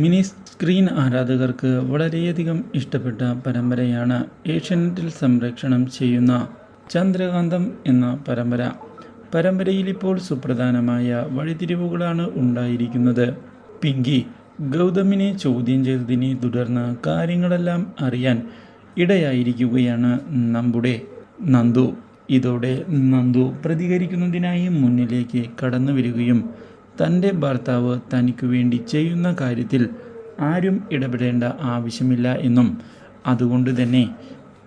Mini screen ആരാധകർക്ക് വളരെയധികം ഇഷ്ടപ്പെട്ട പരമ്പരയാണ് ഏഷ്യാനെറ്റിൽ സംരക്ഷണം ചെയ്യുന്ന ചന്ദ്രകാന്തം എന്ന പരമ്പര. പരമ്പരയിൽ ഇപ്പോൾ സുപ്രധാനമായ വഴിതിരിവുകളാണ് ഉണ്ടായിരിക്കുന്നത്. പിങ്കി ഗൗതമിനെ ചോദ്യം ചെയ്തതിനെ തുടർന്ന് കാര്യങ്ങളെല്ലാം അറിയാൻ ഇടയായിരിക്കുകയാണ് നമ്മുടെ നന്ദു. ഇതോടെ നന്ദു പ്രതികരിക്കുന്നതിനായി മുന്നിലേക്ക് കടന്നു വരികയും തന്റെ ഭർത്താവ് തനിക്ക് വേണ്ടി ചെയ്യുന്ന കാര്യത്തിൽ ആരും ഇടപെടേണ്ട ആവശ്യമില്ല എന്നും. അതുകൊണ്ട് തന്നെ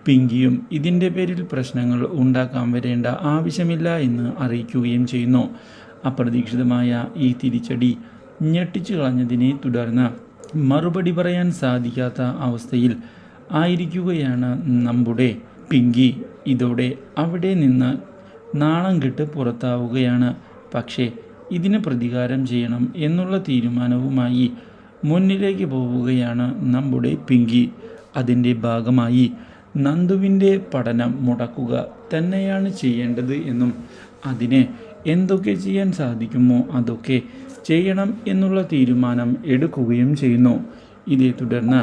പിങ്കിയും ഇതിന്റെ പേരിൽ പ്രശ്നങ്ങൾ ഉണ്ടാക്കാൻ വരേണ്ട ആവശ്യമില്ല എന്ന് അറിയിക്കുകയും ചെയ്യുന്നു. അപ്രതീക്ഷിതമായ ഈ തിരിച്ചടി ഞെട്ടിച്ചു കളഞ്ഞതിനെ തുടർന്ന് മറുപടി പറയാൻ സാധിക്കാത്ത അവസ്ഥയിൽ ആയിരിക്കുകയാണ് നമ്മുടെ പിങ്കി. ഇതോടെ അവിടെ നിന്ന് നാണം കെട്ട് പുറത്താവുകയാണ്. പക്ഷേ ഇതിന് പ്രതികാരം ചെയ്യണം എന്നുള്ള തീരുമാനവുമായി മുന്നിലേക്ക് പോവുകയാണ് നമ്മുടെ പിങ്കി. അതിന്റെ ഭാഗമായി നന്ദുവിന്റെ പഠനം മുടക്കുക തന്നെയാണ് ചെയ്യേണ്ടത് എന്നും അതിന് എന്തൊക്കെ ചെയ്യാൻ സാധിക്കുമോ അതൊക്കെ ചെയ്യണം എന്നുള്ള തീരുമാനം എടുക്കുകയും ചെയ്യുന്നു. ഇതേ തുടർന്ന്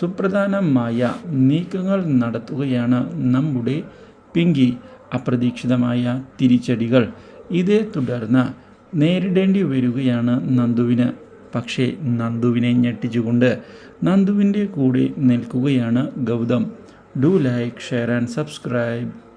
സുപ്രധാനമായ നീക്കങ്ങൾ നടത്തുകയാണ് നമ്മുടെ പിങ്കി. അപ്രതീക്ഷിതമായ തിരിച്ചടികൾ. ഇതേ തുടർന്ന് നേരിടേണ്ടി വരികയാണ് നന്ദുവിന്. പക്ഷേ നന്ദുവിനെ ഞെട്ടിച്ചുകൊണ്ട് നന്ദുവിന്റെ കൂടെ നിൽക്കുകയാണ് Gautham. Do like share and subscribe.